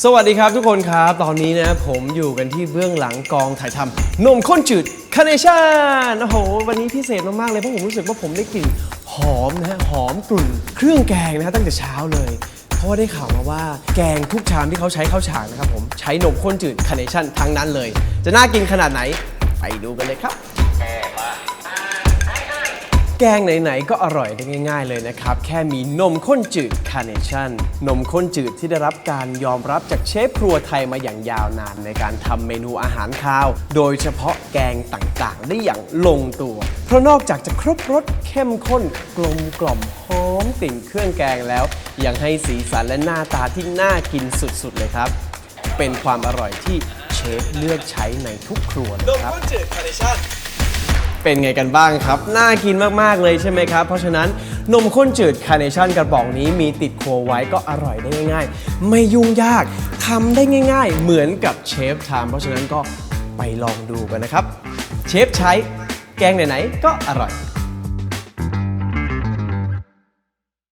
สวัสดีครับทุกคนครับ ตอนนี้นะผมอยู่กันที่เบื้องหลังกองถ่ายทำนมข้นจืดคาเนชั่นโอ้โห วันนี้พิเศษมาก ๆ เลย เพราะผมรู้สึกว่าผมได้กลิ่นหอมนะฮะหอมกลุ่นเครื่องแกงนะฮะตั้งแต่เช้าเลย เพราะว่าได้ข่าวมาว่าแกงทุกชามที่เขาใช้ข้าวฉางนะครับผมใช้นมข้นจืดคาเนชั่นทั้งนั้นเลย จะน่ากินขนาดไหน ไปดูกันเลยครับ แกงไหน ๆ ก็อร่อยได้ง่าย ๆ เลยนะครับ แค่มีนมข้นจืดคาร์เนชั่น นมข้นจืดที่ได้รับการยอมรับจากเชฟครัวไทยมาอย่างยาวนาน ในการทำเมนูอาหารคาว โดยเฉพาะแกงต่างๆ ได้อย่างลงตัว เพราะนอกจากจะครบรสเข้มข้นกลมกล่อมหอมกลิ่นเครื่องแกงแล้ว ยังให้สีสันและหน้าตาที่น่ากินสุดๆเลยครับ เป็นความอร่อยที่เชฟเลือกใช้ในทุกครัวเลยครับ เป็นไงกันบ้างครับ น่ากินมาก ๆ เลยใช่ไหมครับ เพราะฉะนั้นนมข้นจืดคาร์เนชั่นกระป๋องนี้มีติดครัวไว้ก็อร่อยได้ง่าย ๆ ไม่ยุ่งยากทำได้ง่าย ๆ เหมือนกับเชฟทำเพราะฉะนั้นก็ไปลองดูกันนะครับ เชฟใช้แกงไหนๆก็อร่อย